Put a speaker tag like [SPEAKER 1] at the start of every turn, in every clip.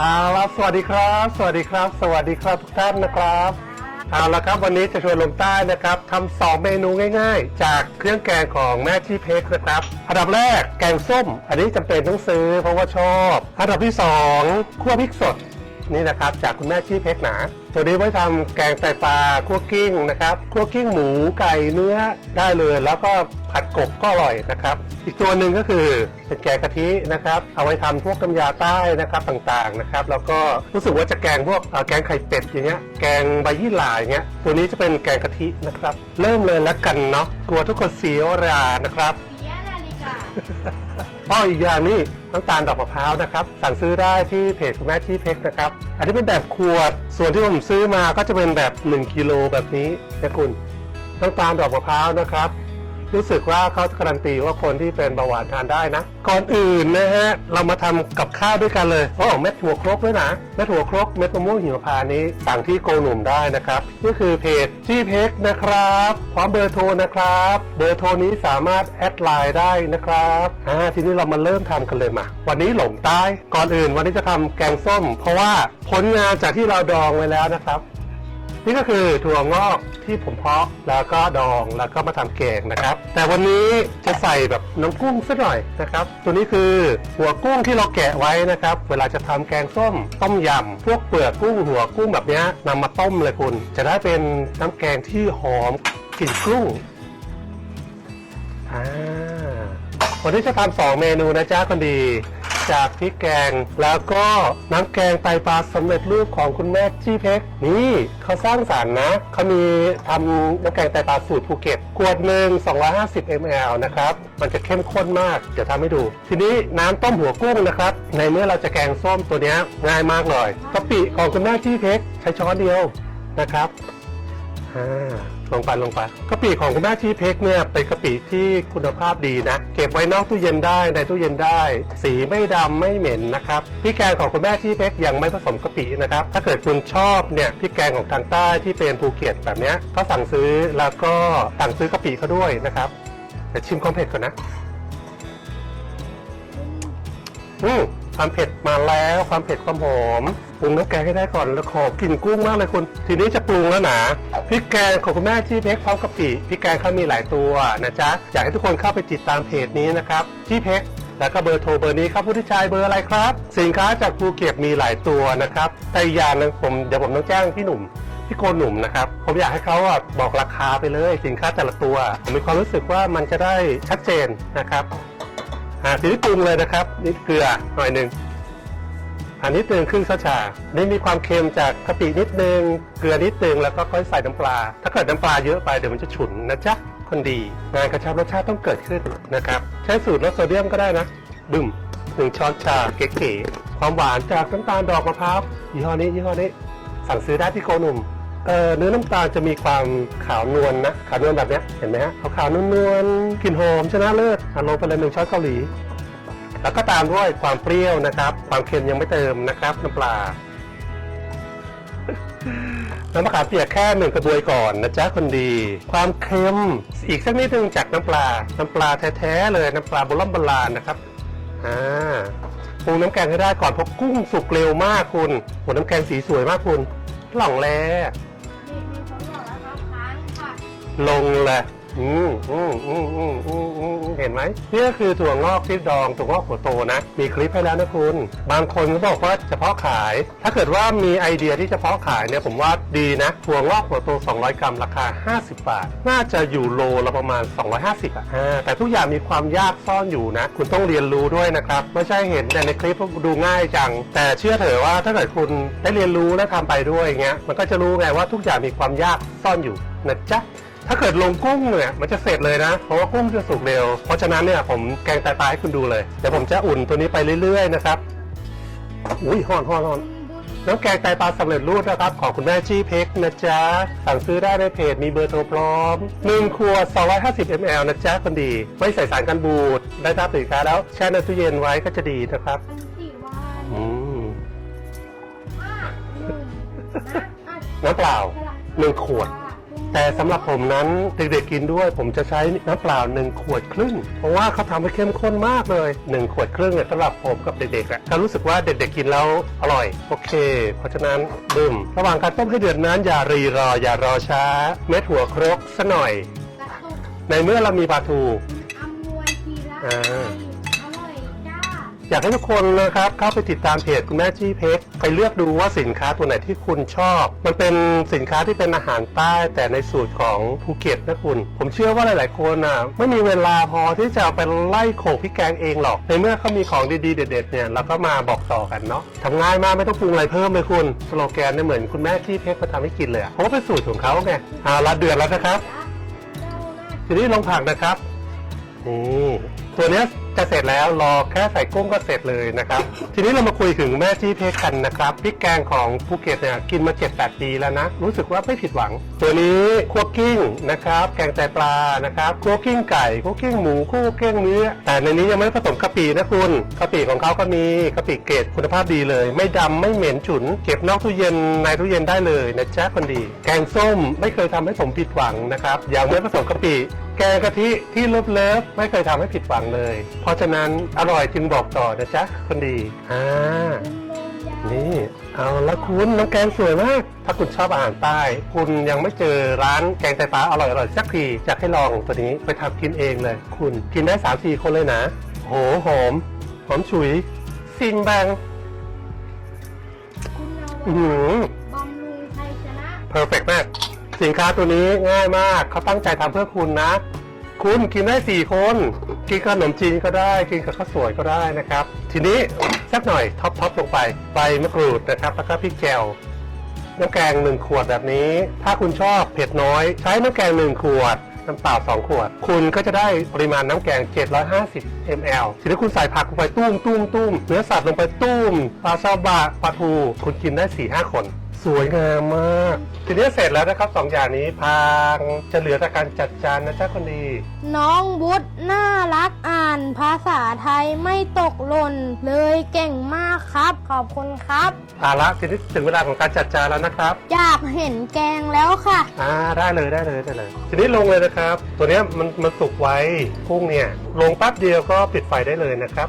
[SPEAKER 1] เอาละสวัสดีครับ สวัสดีครับ สวัสดีครับทุกท่านนะครับเอาละครับวันนี้จะชวนลงใต้นะครับทำสองเมนูง่าย ๆ จากเครื่องแกงของแม่ที่เพกนะครับอันดับแรกแกงส้ม อันนี้จำเป็นต้องซื้อเพราะว่าชอบ อันดับที่สองคั่วพริกสด นี่นะครับจากคุณแม่ชี่เพชรหนา ตัวนี้ไว้ทำแกงไตปลาคั่วกิ้งนะครับคั่วกิ้งหมูไก่เนื้อได้เลย แล้วก็ผัดกบก็อร่อยนะครับ อีกตัวหนึ่งก็คือเป็นแกงกะทินะครับ เอาไว้ทำพวกกำยาใต้นะครับต่างๆนะครับ แล้วก็รู้สึกว่าจะแกงพวกแกงไข่เป็ดอย่างเงี้ยแกงใบยี่หร่าอย่างเงี้ยตัวนี้จะเป็นแกงกะทินะครับ เริ่มเลยแล้วกันเนาะกลัวทุกคนเสียเวลานะครับ
[SPEAKER 2] ปิยนาฬิกา
[SPEAKER 1] อ้ออีกอย่างนี่น้ำตาลดอกมะพร้าวนะครับ สั่งซื้อได้ที่เพจคุณแม่ที่เพชรนะครับ อันนี้เป็นแบบขวด ส่วนที่ผมซื้อมาก็จะเป็นแบบ 1กิโลแบบนี้นะคุณน้ำตาลดอกมะพร้าวนะครับ รู้สึกว่าเขาการันตีว่าคนที่เป็นเบาหวานทานได้นะ ก่อนอื่นนะฮะ เรามาทำกับข้าวด้วยกันเลยโอ้เม็ดถั่วครกด้วยนะ เม็ดถั่วครก เม็ดมะม่วงหิมพานนี้สั่งที่โกหนุ่มได้นะครับ นี่คือเพจที่เพกนะครับ พร้อมเบอร์โทรนะครับ เบอร์โทรนี้สามารถแอดไลน์ได้นะครับอ่าทีนี้เรามาเริ่มทำกันเลยมา วันนี้หลงใต้ ก่อนอื่นวันนี้จะทำแกงส้ม เพราะว่าผลงานจากที่เราดองไว้แล้วนะครับ นี่ก็คือถั่วงอกที่ผมเพาะแล้วก็ดองแล้วก็มาทำแกงนะครับ แต่วันนี้จะใส่แบบน้ำกุ้งสักหน่อยนะครับ ตัวนี้คือหัวกุ้งที่เราแกะไว้นะครับ เวลาจะทำแกงส้มต้มยำพวกเปลือกกุ้งหัวกุ้งแบบเนี้ยนำมาต้มเลยคุณ จะได้เป็นน้ำแกงที่หอมกลิ่นกุ้งอ่าวันนี้จะทำสองเมนูนะจ๊ะคนดี จากพริกแกง แล้วก็น้ำแกงไตปลาสำเร็จรูปของคุณแม่จี้เพกนี่เขาสร้างสารรค์นะเขามีทำน้ำแกงไตปลาสูตรภูเก็ตขวดหนึ่ง250 ml นะครับ มันจะเข้มข้นมากเดี๋ยวทำให้ดู ทีนี้น้ำต้มหัวกุ้งนะครับ ในเมื่อเราจะแกงส้มตัวนี้ง่ายมากเลยกะปิของคุณแม่จี้เพกใช้ช้อนเดียวนะครับอ่า ลงไปลงไปกะปิของคุณแม่ที่เพกเนี่ยเป็นกะปิที่คุณภาพดีนะ เก็บไว้นอกตู้เย็นได้ในตู้เย็นได้ สีไม่ดำไม่เหม็นนะครับพริกแกงของคุณแม่ที่เพกยังไม่ผสมกะปินะครับ ถ้าเกิดคุณชอบเนี่ยพริกแกงของทางใต้ที่เป็นภูเก็ตแบบเนี้ยก็สั่งซื้อแล้วก็สั่งซื้อกะปิเขาด้วยนะครับแต่ชิมความเผ็ดก่อนนะอืมความเผ็ดมาแล้วความเผ็ดความหอมปรุงน้ำแกงให้ได้ก่อนแล้วขอกลิ่นกุ้งมากเลยคุณ ทีนี้จะปรุงแล้วนะ พริกแกงของคุณแม่ที่เพกพร้อมกะปิพริกแกงเขามีหลายตัวนะจ๊ะอยากให้ทุกคนเข้าไปติดตามเพจนี้นะครับที่เพกแล้วก็เบอร์โทรเบอร์นี้ครับผู้ที่ชายเบอร์อะไรครับ สินค้าจากภูเก็ตมีหลายตัวนะครับแต่อีกย่างนึงผมเดี๋ยวผมต้องแจ้งพี่หนุ่มพี่โกนหนุ่มนะครับผมอยากให้เขาบอกราคาไปเลย สินค้าแต่ละตัว ผมมีความรู้สึกว่ามันจะได้ชัดเจนนะครับอ่าทีนี้ปรุงเลยนะครับนี่เกลือหน่อยหนึ่ง อันนี้นึงครึ่งช้อนชา นี่มีความเค็มจากกะปินิดนึง เกลือนิดนึงแล้วก็ค่อยใส่น้ำปลา ถ้าเกิดน้ำปลาเยอะไปเดี๋ยวมันจะฉุนนะจ๊ะ คนดี งานกระชับรสชาติต้องเกิดขึ้นนะครับ ใช้สูตรลดโซเดียมก็ได้นะ บึ้มหนึ่งช้อนชาเก๋ๆความหวานจากน้ำตาลดอกมะพร้าวยี่ห้อนี้ยี่ห้อนี้สั่งซื้อได้ที่โกนุ่มเนื้อน้ำตาลจะมีความขาวนวลนะขาวนวลแบบนี้เห็นไหมฮะขาวขาวนวลๆกลิ่นหอมชนะเลิศอะลงไปเลยหนึ่งช้อนเกาหลี แล้วก็ตามด้วยความเปรี้ยวนะครับ ความเค็มยังไม่เติมนะครับน้ำปลา น้ำมะขามเปียกแค่หนึ่งกระบวยก่อนนะจ๊ะคนดี ความเค็มอีกสักนิดนึงจากน้ำปลา น้ำปลาแท้ๆเลยน้ำปลาโบราณโบราณนะครับอ่าปรุงน้ำแกงให้ได้ก่อนเพราะกุ้งสุกเร็วมากคุณโหน้ำแกงสีสวยมากคุณหล่องแล
[SPEAKER 2] มีมีคนบอกแล้วครับค้างค่ะ
[SPEAKER 1] ลงเลย อืมอืมอืมอืมอืมอืมเห็นไหมนี่ก็คือถั่วงอกที่ดองถั่วงอกหัวโตนะ มีคลิปให้แล้วนะคุณ บางคนก็บอกว่าเฉพาะขาย ถ้าเกิดว่ามีไอเดียที่เฉพาะขายเนี่ยผมว่าดีนะถั่วงอกหัวโต 200 กรัมราคา 50 บาท น่าจะอยู่โลละประมาณ 250อะอ่าแต่ทุกอย่างมีความยากซ่อนอยู่นะ คุณต้องเรียนรู้ด้วยนะครับไม่ใช่เห็นแต่ในคลิปดูง่ายจัง แต่เชื่อเถอะว่าถ้าเกิดคุณได้เรียนรู้และทำไปด้วยอย่างเงี้ยมันก็จะรู้ไงว่าทุกอย่างมีความยากซ่อนอยู่นะจ๊ะ ถ้าเกิดลงกุ้งเนี่ยมันจะเสร็จเลยนะ เพราะว่ากุ้งจะสุกเร็ว เพราะฉะนั้นเนี่ยผมแกงไตปลาให้คุณดูเลย เดี๋ยวผมจะอุ่นตัวนี้ไปเรื่อยๆนะครับ อุ้ยฮ้อนฮ้อนฮ้อนน้ำแกงไตปลาสำเร็จรูปนะครับ ของคุณแม่จี้เพ็กนะจ๊ะ สั่งซื้อได้ในเพจมีเบอร์โทรพร้อม1ขวด250 ml นะจ๊ะคนดี ไม่ใส่สารกันบูด ได้ทราบสินค้าแล้วแช่ในตู้เย็นไว้ก็จะดีนะครับ
[SPEAKER 2] สี่วัน
[SPEAKER 1] อืม
[SPEAKER 2] ห้าหนึ่งนะอะ
[SPEAKER 1] น้ำเปล่า
[SPEAKER 2] สลับ
[SPEAKER 1] หนึ่งขวด
[SPEAKER 2] พู
[SPEAKER 1] แต่สำหรับผมนั้นเด็กๆกินด้วย ผมจะใช้น้ำเปล่าหนึ่งขวดครึ่ง เพราะว่าเขาทำให้เข้มข้นมากเลยหนึ่งขวดครึ่งเนี่ยสำหรับผมกับเด็กๆอะก็รู้สึกว่าเด็กๆกินแล้วอร่อย โอเค เพราะฉะนั้นดื่มระหว่างการต้มให้เดือดนั้นอย่ารีรอ อย่ารอช้า เม็ดหัวครกซะหน่อย
[SPEAKER 2] กระตุก
[SPEAKER 1] ในเมื่อเรามีปลาทู
[SPEAKER 2] อำนวยทีละ
[SPEAKER 1] อ่า
[SPEAKER 2] อร่อยจ้า
[SPEAKER 1] อยากให้ทุกคนนะครับเข้าไปติดตามเพจคุณแม่จี้เพกไปเลือกดูว่าสินค้าตัวไหนที่คุณชอบ มันเป็นสินค้าที่เป็นอาหารใต้แต่ในสูตรของภูเก็ตนะคุณ ผมเชื่อว่าหลาย ๆ คนอะไม่มีเวลาพอที่จะไปไล่โขลกพริกแกงเองหรอกในเมื่อเขามีของดี ๆ เด็ด ๆ เนี่ยเราก็มาบอกต่อกันเนาะทำง่ายมากไม่ต้องปรุงอะไรเพิ่มเลยคุณสโลแกนเนี่ยเหมือนคุณแม่จี้เพกมาทำให้กินเลยอะเพราะว่าเป็นสูตรของเขาไงเอาละเดือดแล้วนะครับ ทีนี้ลงผักนะครับนี่ตัวเนี้ย จะเสร็จแล้วรอแค่ใส่กุ้งก็เสร็จเลยนะครับ ทีนี้เรามาคุยถึงแม่จี้เพกันนะครับพริกแกงของภูเก็ตเนี่ยกินมา 7-8 ปีแล้วนะ รู้สึกว่าไม่ผิดหวัง ตัวนี้คั่วกิ้งนะครับแกงไตปลานะครับคั่วกิ้งไก่คั่วกิ้งหมูคั่วกิ้งเนื้อแต่ในนี้ยังไม่ผสมกะปินะคุณกะปิของเขาก็มีกะปิเกรดคุณภาพดีเลย ไม่ดำไม่เหม็นฉุน เก็บนอกตู้เย็นในตู้เย็นได้เลยนะจ๊ะคนดี แกงส้มไม่เคยทำให้ผมผิดหวังนะครับยังไม่ผสมกะปิแกงกะทิที่เลิฟเลิฟไม่เคยทำให้ผิดหวังเลยพราะฉะนั้นอร่อยจึงบอกต่อนะจ๊ะคนดีอ่า
[SPEAKER 2] คุณลงยา
[SPEAKER 1] นี่เอาละคุณน้ำแกงสวยมาก ถ้าคุณชอบอาหารใต้ คุณยังไม่เจอร้านแกงไตปลาอร่อยๆสักทีอยากให้ลองตัวนี้ไปทำกินเองเลย คุณกินได้3 4คนเลยนะ โหหอมหอมฉุยซิงแบง
[SPEAKER 2] คุณเอา
[SPEAKER 1] อื้อหือ
[SPEAKER 2] บำรุงไทยชนะ
[SPEAKER 1] เพอร์เฟกมาก สินค้าตัวนี้ง่ายมาก เขาตั้งใจทำเพื่อคุณนะ คุณกินได้ 4 คน กินกับขนมจีนก็ได้ กินกับข้าวสวยก็ได้นะครับ ทีนี้สักหน่อยท็อปท็อปลงไปใบมะกรูดนะครับ แล้วก็พริกแกวน้ำแกง 1 ขวดแบบนี้ ถ้าคุณชอบเผ็ดน้อย ใช้น้ำแกง 1 ขวด น้ำเปล่า 2 ขวด คุณก็จะได้ปริมาณน้ำแกง 750 ml ทีนี้คุณใส่ผักลงไปตุ้มตุ้มตุ้มเนื้อสัตว์ลงไปตุ้มปลาซาบะปลาทู คุณกินได้ 4-5 คน สวยงามมาก ทีนี้เสร็จแล้วนะครับสองอย่างนี้พางจะเหลือแต่การจัดจานนะจ๊ะคนดี
[SPEAKER 2] น้องวุฒน่ารักอ่านภาษาไทยไม่ตกหล่นเลยเก่งมากครับ ขอบคุณครับ
[SPEAKER 1] เอาละทีนี้ถึงเวลาของการจัดจานแล้วนะครับ
[SPEAKER 2] อยากเห็นแกงแล้วค่ะ
[SPEAKER 1] อ่าได้เลยได้เลยได้เลย ทีนี้ลงเลยนะครับ ตัวเนี้ยมันมันสุกไว้กุ้งเนี่ยลงแป๊บเดียวก็ปิดไฟได้เลยนะครับ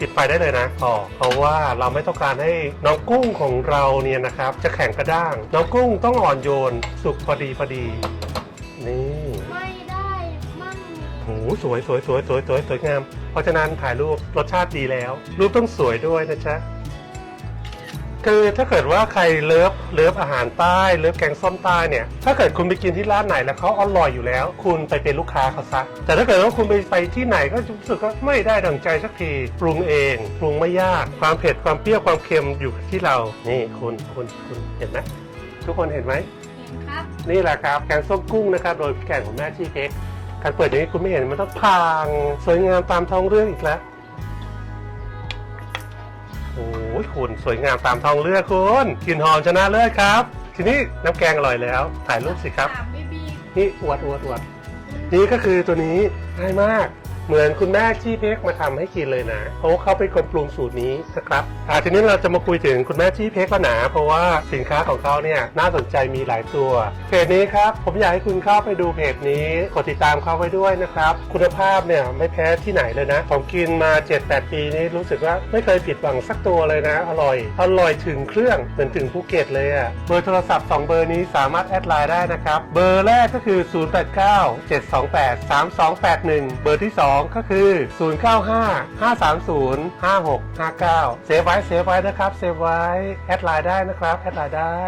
[SPEAKER 1] ปิดไฟได้เลยนะอ๋อเพราะว่าเราไม่ต้องการให้น้องกุ้งของเราเนี่ยนะครับ จะแข็งกระด้าง น้องกุ้งต้องอ่อนโยนสุกพอดีพอดีนี่
[SPEAKER 2] ไม่ได้มั่ง
[SPEAKER 1] โหสวยสวยสวยสวยสวยสวยงาม เพราะฉะนั้นถ่ายรูปรสชาติดีแล้ว รูปต้องสวยด้วยนะจ๊ะ คือถ้าเกิดว่าใครเลิฟเลิฟอาหารใต้เลิฟแกงส้มใต้เนี่ยถ้าเกิดคุณไปกินที่ร้านไหนแล้วเขาอร่อยอยู่แล้ว คุณไปเป็นลูกค้าเขาซะแต่ถ้าเกิดว่าคุณไปไปที่ไหนก็รู้สึกว่าไม่ได้ดังใจสักทีปรุงเองปรุงไม่ยากความเผ็ดความเปรี้ยวความเค็มอยู่ที่เรานี่คุณคุณคุณเห็นไหมทุกคนเห็นไหม
[SPEAKER 2] เห็นครับ
[SPEAKER 1] นี่แหละครับแกงส้มกุ้งนะครับโดยพี่แกงของแม่ที่เค้กการเปิดอย่างนี้คุณไม่เห็นมันต้องพาง สวยงามตามท้องเรื่องอีกแล้ว โอ้ยคุณสวยงามตามท้องเรื่องคุณกลิ่นหอมชนะเลิศครับ ทีนี้น้ำแกงอร่อยแล้ว ถ่ายรูปสิครับ
[SPEAKER 2] ถามบีบี
[SPEAKER 1] นี่อวดอวดอวดนี่ก็คือตัวนี้ง่ายมาก เหมือนคุณแม่ที่เพ็กมาทำให้กินเลยนะเพราะาเขาเป็นคนปรุงสูตรนี้นะครับอ่าทีนี้เราจะมาคุยถึงคุณแม่ที่เพ็กแล้วนะเพราะว่าสินค้าของเขาเนี่ยน่าสนใจมีหลายตัวเพจนี้ครับผมอยากให้คุณเข้าไปดูเพจนี้กดติดตามเขาไว้ด้วยนะครับคุณภาพเนี่ยไม่แพ้ที่ไหนเลยนะผมกินมา 7-8 ปีนี้รู้สึกว่าไม่เคยผิดหวังสักตัวเลยนะ อร่อย อร่อยถึงเครื่องเหมือนถึงภูเก็ตเลยอะ่ะเบอร์โทรศัพท์ 2 เบอร์นี้สามารถแอดไลน์ได้นะครับเบอร์แรกก็คือ 089 728 3281 เบอร์ที่2 ก็คือ 095 530 5659 เซฟไว้เซฟไว้นะครับ เซฟไว้ แอดไลน์ได้นะครับ แอดไลน์ได้